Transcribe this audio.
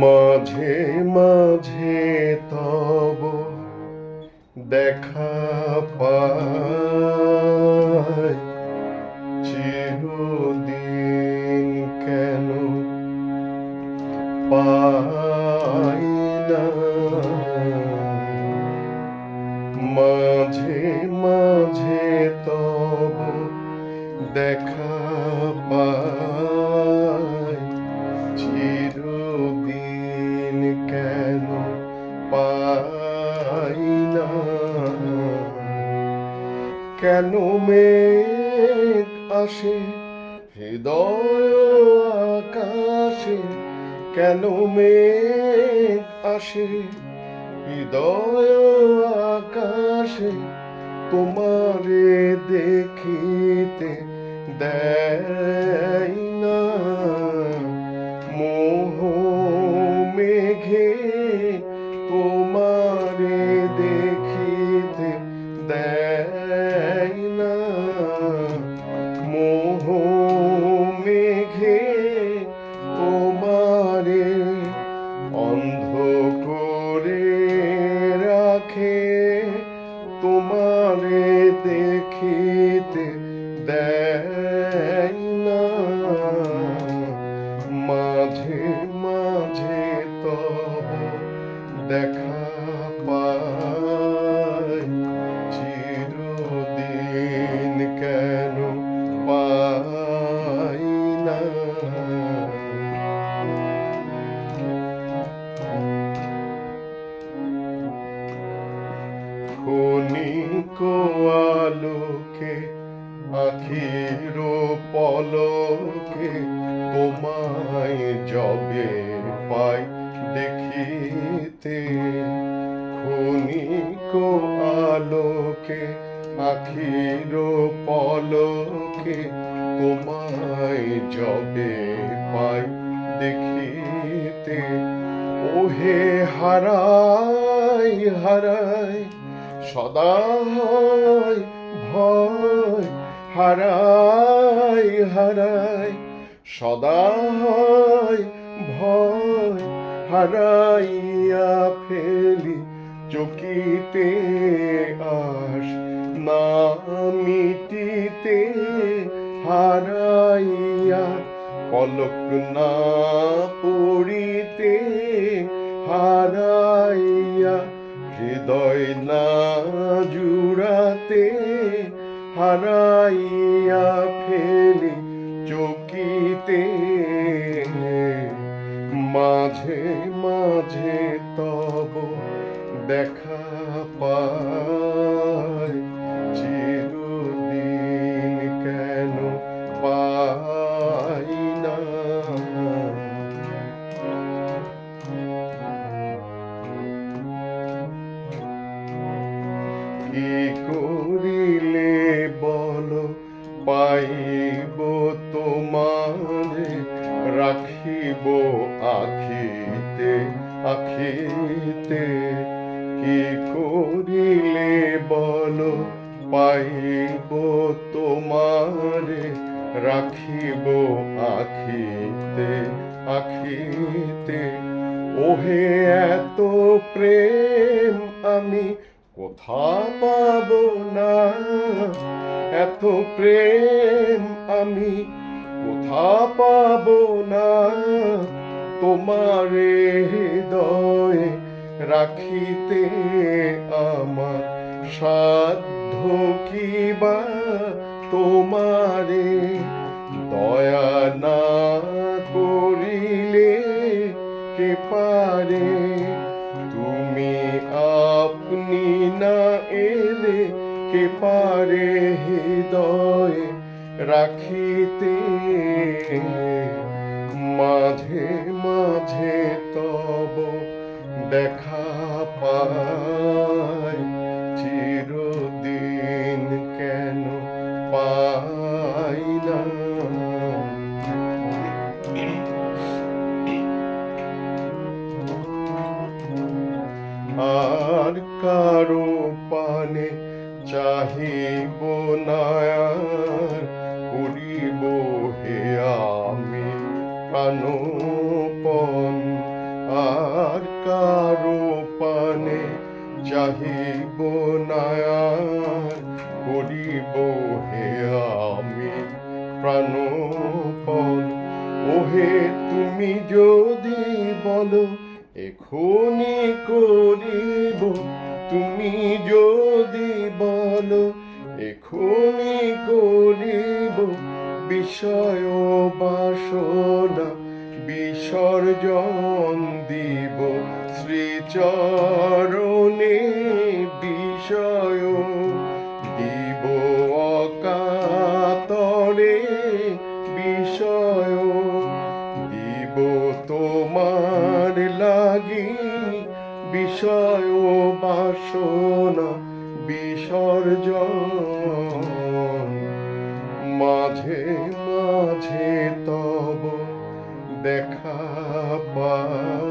মাঝে মাঝে তব দেখা পায় চিরদিন কেন পাই না? মাঝে মাঝে তব দেখা পাই। চিরদিন কেন মেঘ আসে? হৃদয় আকাশে কেন মেঘ আসে? হৃদয় আকাশে তোমারে দেখিতে দেয় না। মোহ মেঘে তোমারে দেখিতে দেয় দেখিতে দেয় না। মাঝে মাঝে তব দেখা পাই চিরদিন কেন পাই না? আখির পলকে তোমায় যবে পাই দেখিতে, ক্ষণিক আলোকে আখির পলকে তোমায় যবে পাই দেখিতে। ওহে হারাই হারাই সদা হয় ভয় হারাই হারাই সদা হয় ভয়, হারাইয়া ফেলি চকিতে আস না মিটিতে হারাইয়া পলক না পড়িতে হারাইয়া, হৃদয় না জুড়াতে হারাইয়া ফেলি চকিতে মাঝে মাঝে তব দেখা পায়। চিরদিন কেন পাই না? কি বল পাইব তোমারে রাখিব আখিতে আখিতে। কি করিলে বল, পাইব তোমারে, রাখিব আখিতে আখিতে। ওহে, এত প্রেম আমি কোথা পাব না? এত প্রেম আমি কোথা পাব না? তোমারে হৃদয়ে রাখিতে আমার সাধ্য কি বা তোমারে দয়া না করিলে কে পারে? তুমি এলে কে পারে হৃদয়ে রাখিতে মাঝে মাঝে তব দেখা পায় চিরদিন কেন পাই না? চাহিব নায়ার, করিব হে আমি প্রাণপণ। আর কারও পানে চাহিব নায়ার, করিব হে আমি প্রাণপণ। ওহে তুমি যদি বলো এখনই করিব তুমি যদি বলো এখনি করিব বিষয় বাসনা বিসর্জন দিব শ্রীচরণে। বিষয় বাসনা বিসর্জন। মাঝে মাঝে তব দেখা পাই